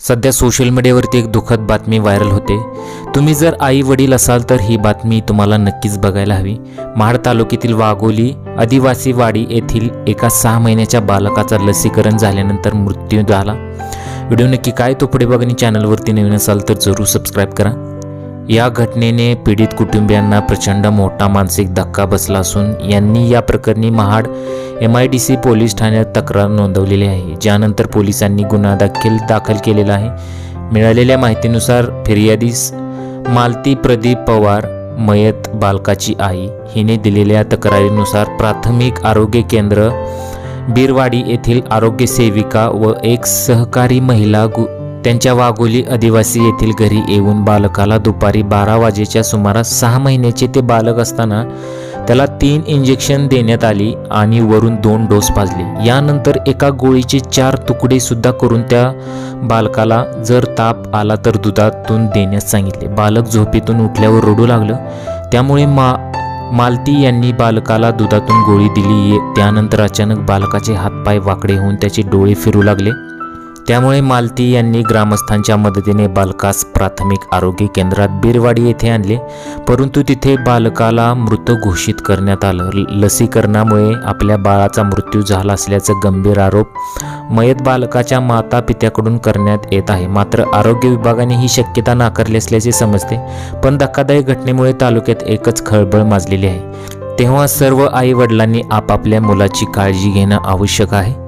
सध्या सोशल मीडियावरती एक दुःखद बातमी व्हायरल होते. तुम्ही जर आई वडील असाल तर ही बातमी तुम्हाला नक्कीच बघायला हवी. महाड तालुक्यातील वाघोली आदिवासी वाडी येथील एका सहा महिन्याच्या बालकाचा लसीकरण झाल्यानंतर मृत्यू झाला. व्हिडिओ नक्की काय तो पुढे बघा आणि चॅनलवरती नवीन असाल तर जरूर सबस्क्राईब करा. या घटनेने पीडित कुटुंबियांना प्रचंड मोठा मानसिक धक्का बसला असून यांनी या प्रकरणी Mahad M I D C police ठाण्यात तक्रार नोंदवलेली आहे ज्यानंतर पोलिसांनी गुन्हा दाखल दाखल केलेला आहे. मिळालेल्या माहितीनुसार फिर्यादीस मालती प्रदीप पवार मयत बालकाची आई हिने दिलेल्या तक्रारीनुसार प्राथमिक आरोग्य केंद्र बिरवाडी येथील आरोग्य सेविका व एक सहकारी महिला गु त्यांच्या वाघोली आदिवासी येथील घरी येऊन बालकाला दुपारी बारा वाजेच्या सुमारास सहा महिन्याचे ते बालक असताना त्याला तीन इंजेक्शन देण्यात आली आणि वरून दोन डोस पाजले. यानंतर एका गोळीचे चार तुकडे सुद्धा करून त्या बालकाला जर ताप आला तर दुधातून देण्यास सांगितले. बालक झोपेतून उठल्यावर रडू लागलं. त्यामुळे मा मालती यांनी बालकाला दुधातून गोळी दिली. त्यानंतर अचानक बालकाचे हातपाय वाकडे होऊन त्याचे डोळे फिरू लागले. त्यामुळे मालती यांनी ग्रामस्थांच्या मदतीने बालकास प्राथमिक आरोग्य केंद्रात बिरवाडी येथे आणले. परंतु तिथे बालकाला मृत घोषित करण्यात आलं. लसीकरणामुळे आपल्या बाळाचा मृत्यू झाला असल्याचं गंभीर आरोप मयत बालकाच्या माता पित्याकडून करण्यात येत आहे. मात्र आरोग्य विभागाने ही शक्यता नाकारली असल्याचे समजते. पण धक्कादायक घटनेमुळे तालुक्यात एकच खळबळ माजलेली आहे. तेव्हा सर्व आई वडिलांनी आपापल्या मुलाची काळजी घेणं आवश्यक आहे.